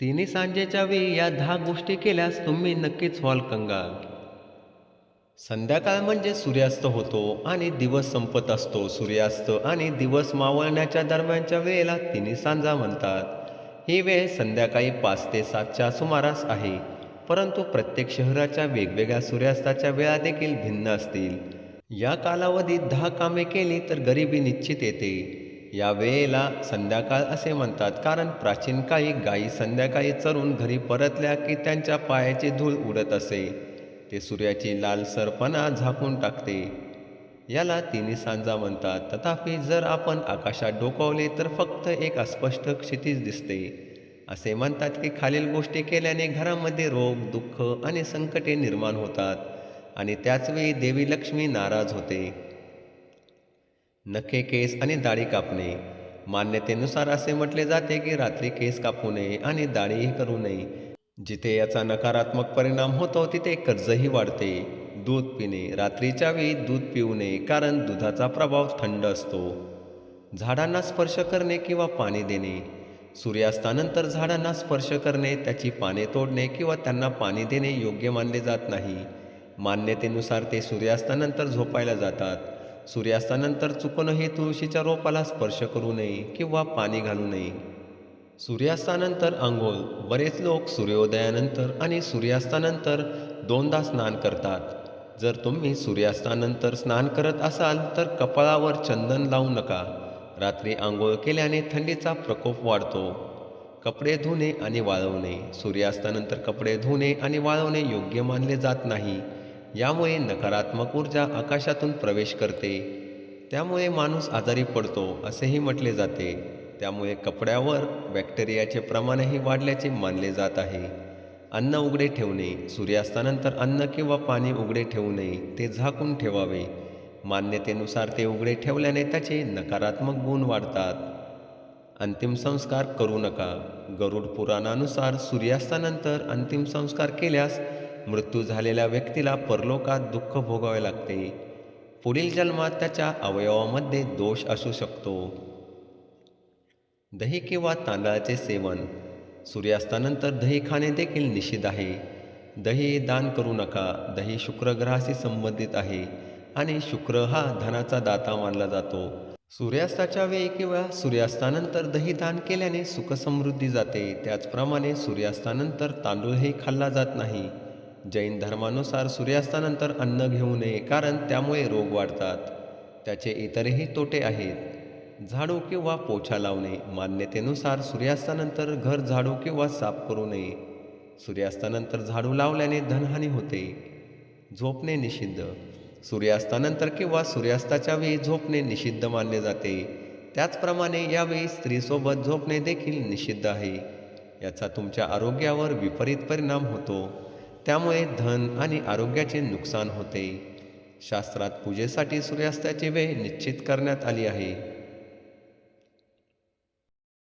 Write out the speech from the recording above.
तिन्ही सांजेच्या वेळी या दहा गोष्टी केल्यास तुम्ही नक्कीच व्हाल कंगाल. संध्याकाळ म्हणजे सूर्यास्त होतो आणि दिवस संपत असतो. सूर्यास्त आणि दिवस मावळण्याच्या दरम्यानच्या वेळेला तिन्ही सांजा म्हणतात. ही वेळ संध्याकाळी पाच ते सातच्या सुमारास आहे. परंतु प्रत्येक शहराच्या वेगवेगळ्या सूर्यास्ताच्या वेळा देखील भिन्न असतील. या कालावधीत दहा कामे केली तर गरिबी निश्चित येते. या वेळेला संध्याकाळ असे म्हणतात. कारण प्राचीन काळी गायी संध्याकाळी चरून घरी परतल्या की त्यांच्या पायाची धूळ उडत असे. ते सूर्याची लालसरपणा झाकून टाकते. याला तिन्ही सांजा म्हणतात. तथापि जर आपण आकाशात डोकावले तर फक्त एक अस्पष्ट क्षितिज दिसते. असे म्हणतात की खालील गोष्टी केल्याने घरामध्ये रोग दुःख आणि संकटे निर्माण होतात. आणि त्याचवेळी देवी लक्ष्मी नाराज होते. नखे केस आणि दाढी कापणे. मान्यतेनुसार असे म्हटले जाते की रात्री केस कापू नये आणि दाढीही करू नये. जिथे याचा नकारात्मक परिणाम होतो तिथे कर्जही वाढते. दूध पिणे. रात्रीच्या वेळी दूध पिऊ नये कारण दुधाचा प्रभाव थंड असतो. झाडांना स्पर्श करणे किंवा पाणी देणे. सूर्यास्तानंतर झाडांना स्पर्श करणे त्याची पाने तोडणे किंवा त्यांना पाणी देणे योग्य मानले जात नाही. मान्यतेनुसार ते सूर्यास्तानंतर झोपायला जातात. सूर्यास्तानंतर चुकूनही तुळशीच्या रोपाला स्पर्श करू नये किंवा पाणी घालू नये. सूर्यास्तानंतर आंघोळ. बरेच लोक सूर्योदयानंतर आणि सूर्यास्तानंतर दोनदा स्नान करतात. जर तुम्ही सूर्यास्तानंतर स्नान करत असाल तर कपाळावर चंदन लावू नका. रात्री आंघोळ केल्याने थंडीचा प्रकोप वाढतो. कपडे धुणे आणि वाळवणे. सूर्यास्तानंतर कपडे धुणे आणि वाळवणे योग्य मानले जात नाही. यामुळे नकारात्मक ऊर्जा आकाशातून प्रवेश करते. त्यामुळे माणूस आजारी पडतो असेही म्हटले जाते. त्यामुळे कपड्यावर बॅक्टेरियाचे प्रमाणही वाढल्याचे मानले जात आहे. अन्न उघडे ठेवणे सूर्यास्तानंतर अन्न किंवा पाणी उघडे ठेवू नये ते झाकून ठेवावे. मान्यतेनुसार ते उघडे ठेवल्याने त्याचे नकारात्मक गुण वाढतात. अंतिम संस्कार करू नका. गरुड पुराणानुसार सूर्यास्तानंतर अंतिम संस्कार केल्यास मृत्यू झालेल्या व्यक्तीला परलोकात दुःख भोगावे लागते. पुढील जन्मात त्याच्या अवयवामध्ये दोष असू शकतो. दही किंवा तांदळाचे सेवन. सूर्यास्तानंतर दही खाणे देखील निषिद्ध आहे. दही दान करू नका. दही शुक्रग्रहाशी संबंधित आहे आणि शुक्र हा धनाचा दाता मानला जातो. सूर्यास्ताच्या वेळी किंवा सूर्यास्तानंतर दही दान केल्याने सुखसमृद्धी जाते. त्याचप्रमाणे सूर्यास्तानंतर तांदूळही खाल्ला जात नाही. जैन धर्मानुसार सूर्यास्तानंतर अन्न घेऊ नये कारण त्यामुळे रोग वाढतात. त्याचे इतरही तोटे आहेत. झाडू किंवा पोछा लावणे मान्यतेनुसार सूर्यास्तानंतर घर झाडू किंवा साफ करू नये. सूर्यास्तानंतर झाडू लावल्याने धनहानी होते. झोपणे निषिद्ध. सूर्यास्तानंतर किंवा सूर्यास्ताच्या वेळी झोपणे निषिद्ध मानले जाते. त्याचप्रमाणे यावेळी स्त्रीसोबत झोपणे देखील निषिद्ध आहे. याचा तुमच्या आरोग्यावर विपरीत परिणाम होतो. त्यामुळे धन आणि आरोग्याचे नुकसान होते. शास्त्रात पूजेसाठी सूर्यास्ताची वेळ निश्चित करण्यात आली आहे.